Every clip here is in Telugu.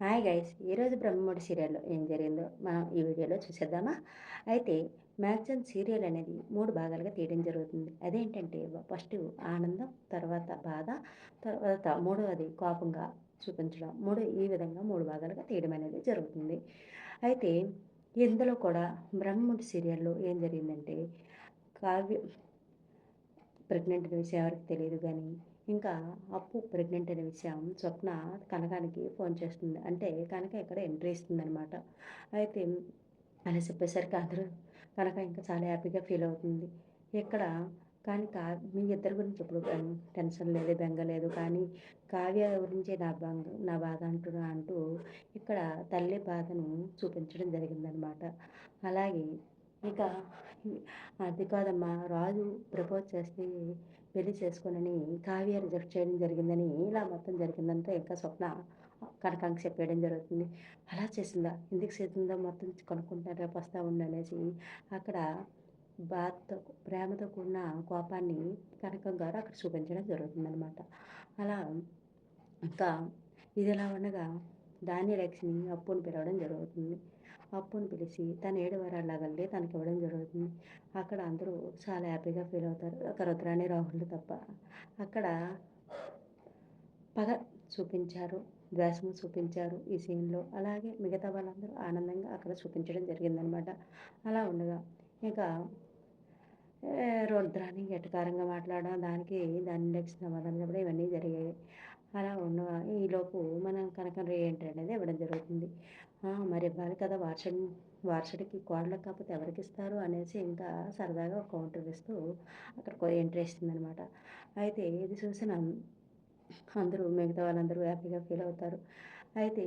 హాయ్ గైస్ ఈరోజు బ్రహ్మముడి సీరియల్లో ఏం జరిగిందో మనం ఈ వీడియోలో చూసేద్దామా? అయితే మ్యాక్సిమం సీరియల్ అనేది మూడు భాగాలుగా తీయడం జరుగుతుంది. అదేంటంటే ఫస్ట్ ఆనందం తర్వాత బాధ తర్వాత మూడవది కోపంగా చూపించడం. మూడు ఈ విధంగా మూడు భాగాలుగా తీయడం అనేది జరుగుతుంది. అయితే ఇందులో కూడా బ్రహ్మముడి సీరియల్లో ఏం జరిగిందంటే కావ్య ప్రెగ్నెంట్ విషయం ఎవరికి తెలియదు కానీ ఇంకా అప్పు ప్రెగ్నెంట్ అనే విషయం స్వప్న కనకానికి ఫోన్ చేస్తుంది. అంటే కనక ఇక్కడ ఎంట్రీ ఇస్తుంది అనమాట అయితే అలా చెప్పేసరికి అందరూ కనక ఇంకా చాలా హ్యాపీగా ఫీల్ అవుతుంది. ఇక్కడ కానీ కా మీ ఇద్దరి గురించి ఇప్పుడు టెన్షన్ లేదు బెంగ లేదు. కానీ కావ్య గురించి నా బంగ నా బాధ అంటున్నా అంటూ ఇక్కడ తల్లి బాధను చూపించడం జరిగిందనమాట అలాగే ఇంకా అది కాదమ్మా. రాజు ప్రపోజ్ చేస్తే పెళ్ళి చేసుకోనని కావ్య రిజెక్ట్ చేయడం జరిగిందని ఇలా మొత్తం జరిగిందంటే ఇంకా స్వప్న కనకాంక్ష చెప్పేయడం జరుగుతుంది. అలా చేసిందా? ఎందుకు చేసిందో మొత్తం కొనుక్కుంటాను రేపు వస్తా ఉండనేసి అక్కడ బాధతో ప్రేమతో కూడిన కోపాన్ని కనకం గారు అక్కడ చూపించడం జరుగుతుందనమాట అలా ఇంకా ఇది ఎలా ఉండగా దాని లక్ష్మి అప్పుని పిలవడం జరుగుతుంది. అప్పును పిలిచి తన ఏడు వరాలగల్లి తనకి ఇవ్వడం జరుగుతుంది. అక్కడ అందరూ చాలా హ్యాపీగా ఫీల్ అవుతారు. ఒక రుద్రాణి రాహుల్ తప్ప. అక్కడ పగ చూపించారు ద్వేషము చూపించారు ఈ సీన్లో. అలాగే మిగతా వాళ్ళందరూ ఆనందంగా అక్కడ చూపించడం జరిగిందనమాట. అలా ఉండగా ఇంకా రుద్రాన్ని ఎటకారంగా మాట్లాడడం దానికి దాని నెక్స్ట్ సమాధానం చెప్పడం ఇవన్నీ జరిగాయి. అలా ఉన్న ఈలోపు మనం కనకం ఏంటి అనేది ఇవ్వడం జరుగుతుంది. మరి ఇవ్వాలి కదా వార్షం వార్షడికి కోడలకు కాకపోతే ఎవరికి ఇస్తారు అనేసి ఇంకా సరదాగా కౌంటర్ ఇస్తూ అక్కడ ఎంట్రీ ఇస్తుందనమాట అయితే ఇది చూసిన అందరూ మిగతా వాళ్ళందరూ హ్యాపీగా ఫీల్ అవుతారు. అయితే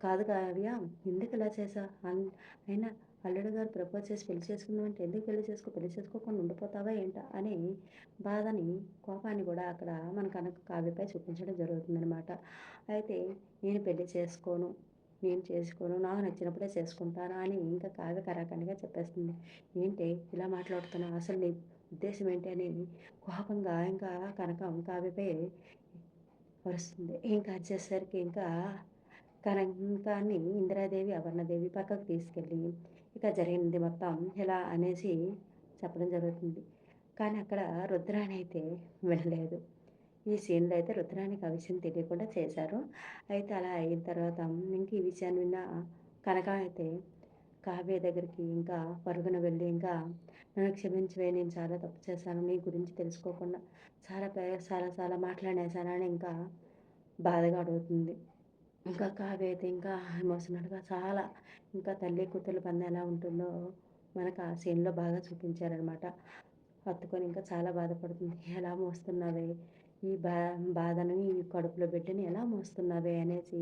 కాదు కావ్య ఎందుకు ఇలా చేసా అయినా అల్లుడు గారు ప్రపోజ్ చేసి పెళ్ళి చేసుకుందామంటే ఎందుకు పెళ్ళి చేసుకో పెళ్ళి చేసుకోకుండా ఉండిపోతావా ఏంటా అని బాధని కోపాన్ని కూడా అక్కడ మన కనుక కావ్యపై చూపించడం జరుగుతుందనమాట అయితే నేను పెళ్ళి చేసుకోను నేను చేసుకోను నాకు నచ్చినప్పుడే చేసుకుంటాను అని ఇంకా కావ్య కరాఖండిగా చెప్పేస్తుంది. ఏంటి ఇలా మాట్లాడుతున్నావు? అసలు నీ ఉద్దేశం ఏంటి అని కోపంగా ఇంకా కనకం కావ్యపై వరుస్తుంది ఇంకా వచ్చేసరికి ఇంకా కనకాన్ని ఇందిరాదేవి అవర్ణదేవి పక్కకు తీసుకెళ్ళి ఇక జరిగింది మొత్తం ఇలా అనేసి చెప్పడం జరుగుతుంది. కానీ అక్కడ రుద్రాణి అయితే వినలేదు. ఈ సీన్లో అయితే రుద్రానికి ఆ విషయం తెలియకుండా చేశారు. అయితే అలా అయిన తర్వాత ఇంక ఈ విషయాన్ని విన్న కనక అయితే కావ్య దగ్గరికి ఇంకా పరుగున వెళ్ళి ఇంకా నన్ను క్షమించవే నేను చాలా తప్పు చేశాను నీ గురించి తెలుసుకోకుండా చాలా చాలా చాలా మాట్లాడేశానని ఇంకా బాధగా అడుగుతుంది. ఇంకా కావ్య అయితే ఇంకా ఎమోషనల్గా చాలా ఇంకా తల్లి కూతురు పందెం ఎలా ఉంటుందో మనకు ఆ సీన్లో బాగా చూపించారనమాట. హత్తుకొని ఇంకా చాలా బాధపడుతుంది. ఎలా మోస్తున్నావే? ఈ బా బాధను ఈ కడుపులో బిడ్డని ఎలా మోస్తున్నావే? అనేసి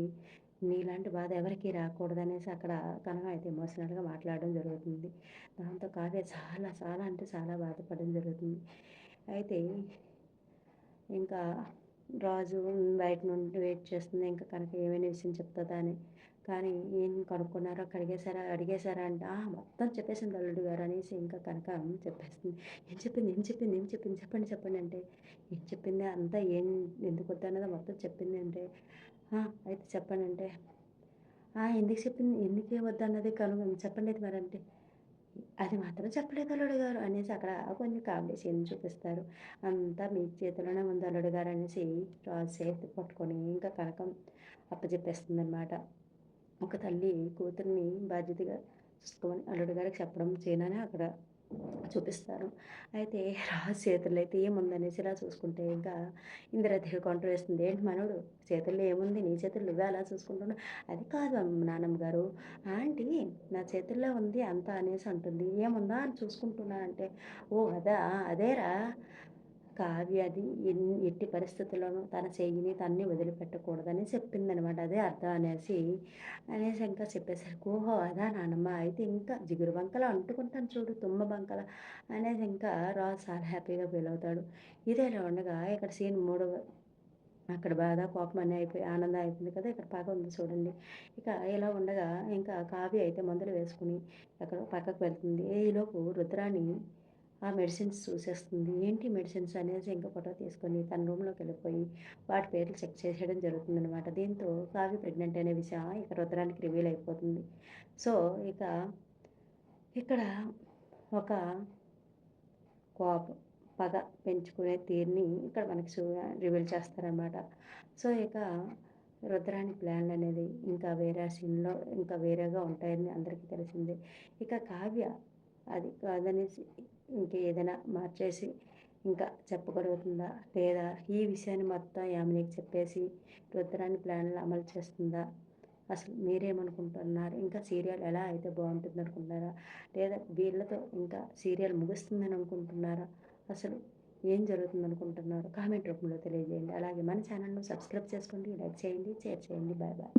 నీలాంటి బాధ ఎవరికి రాకూడదనేసి అక్కడ కనక అయితే ఎమోషనల్గా మాట్లాడడం జరుగుతుంది. దాంతో కావ్య చాలా చాలా అంటే చాలా బాధపడడం జరుగుతుంది. అయితే ఇంకా రాజు బయట నుండి వెయిట్ చేస్తుంది. ఇంకా కనుక ఏమైనా విషయం చెప్తుందా అని. కానీ ఏం కనుక్కున్నారో అడిగేశారా అడిగేశారా అంటే మొత్తం చెప్పేసింది అల్లుడు గారు అనేసి ఇంకా కనుక చెప్పేస్తుంది. ఏం చెప్పింది? ఏం చెప్పింది? ఏం చెప్పింది? చెప్పండి చెప్పండి అంటే ఏం చెప్పింది? అంతా ఏం ఎందుకు వద్దన్నదో మొత్తం చెప్పింది అంటే అయితే చెప్పండి అంటే ఎందుకు చెప్పింది? ఎందుకే వద్దన్నది కను చెప్పండి అయితే మరి అంటే అది మాత్రం చెప్పలేదు అల్లుడు గారు. అనేసి అక్కడ కొన్ని కామెడీ సీన్ చూపిస్తారు. అంతా మీ చేతిలోనే ఉంది అల్లుడు గారు అనేసి రాజు చేతి పట్టుకొని ఇంకా కనకం అప్పచెప్పేస్తుంది అనమాట ఒక తల్లి కూతుర్ని బాధ్యతగా చూసుకోమని అల్లుడు గారికి చెప్పడం చేయనని అక్కడ చూపిస్తారు. అయితే రాజు చేతుల్లో అయితే ఏముందనేసి ఇలా చూసుకుంటే ఇంకా ఇందిరాదేవి కౌంటర్ వేస్తుంది. ఏంటి మనోడు చేతుల్లో ఏముంది? నీ చేతుల్లో నువ్వే అలా చూసుకుంటున్నా అది కాదు నానమ్మ గారు ఆంటీ నా చేతుల్లో ఉంది అంత అనేసి అంటుంది. ఏముందా అని చూసుకుంటున్నా అంటే ఓ అదా అదేరా. కావ్య అది ఎట్టి పరిస్థితుల్లోనూ తన చెయ్యిని తన్ని వదిలిపెట్టకూడదని చెప్పిందనమాట. అదే అర్థం అనేసి అనేసి ఇంకా చెప్పేసరికి ఓహో అదా నానమ్మ అయితే ఇంకా జిగురు బంకలా అంటుకుంటాను చూడు తుమ్మ బంకల అనేసి ఇంకా రాజు చాలా హ్యాపీగా ఫీల్ అవుతాడు. ఇదేలా ఉండగా ఇక్కడ సీన్ మూడవ అక్కడ బాధ కోపం అన్నీ అయిపోయి ఆనందం అయిపోయింది కదా ఇక్కడ పాక ఉంది చూడండి. ఇక ఇలా ఉండగా ఇంకా కావ్య అయితే మందులు వేసుకుని అక్కడ పక్కకు వెళ్తుంది. ఈలోపు రుద్రాణి ఆ మెడిసిన్స్ చూసేస్తుంది. ఏంటి మెడిసిన్స్ అనేసి ఇంకా ఫోటో తీసుకొని తన రూమ్లోకి వెళ్ళిపోయి వాటి పేర్లు చెక్ చేసేయడం జరుగుతుందనమాట దీంతో కావ్య ప్రెగ్నెంట్ అనే విషయం ఇక రుద్రానికి రివీల్ అయిపోతుంది. సో ఇక ఇక్కడ ఒక కోపం పగ పెంచుకునే తీరుని ఇక్కడ మనకి రివీల్ చేస్తారనమాట సో ఇక రుద్రాని ప్లాన్లు అనేది ఇంకా వేరే సీన్లో ఇంకా వేరేగా ఉంటాయని అందరికీ తెలిసిందే. ఇక కావ్య అది కాదనేసి ఇంకా ఏదైనా మార్చేసి ఇంకా చెప్పగలుగుతుందా? లేదా ఈ విషయాన్ని మొత్తం యామినికి చెప్పేసి రుద్రాన్ని ప్లాన్లు అమలు చేస్తుందా? అసలు మీరేమనుకుంటున్నారు? ఇంకా సీరియల్ ఎలా అయితే బాగుంటుంది అనుకుంటున్నారా లేదా వీళ్ళతో ఇంకా సీరియల్ ముగుస్తుందని అనుకుంటున్నారా అసలు ఏం జరుగుతుంది అనుకుంటున్నారు కామెంట్ రూపంలో తెలియజేయండి. అలాగే మన ఛానల్ను సబ్స్క్రైబ్ చేసుకోండి లైక్ చేయండి షేర్ చేయండి. Bye bye.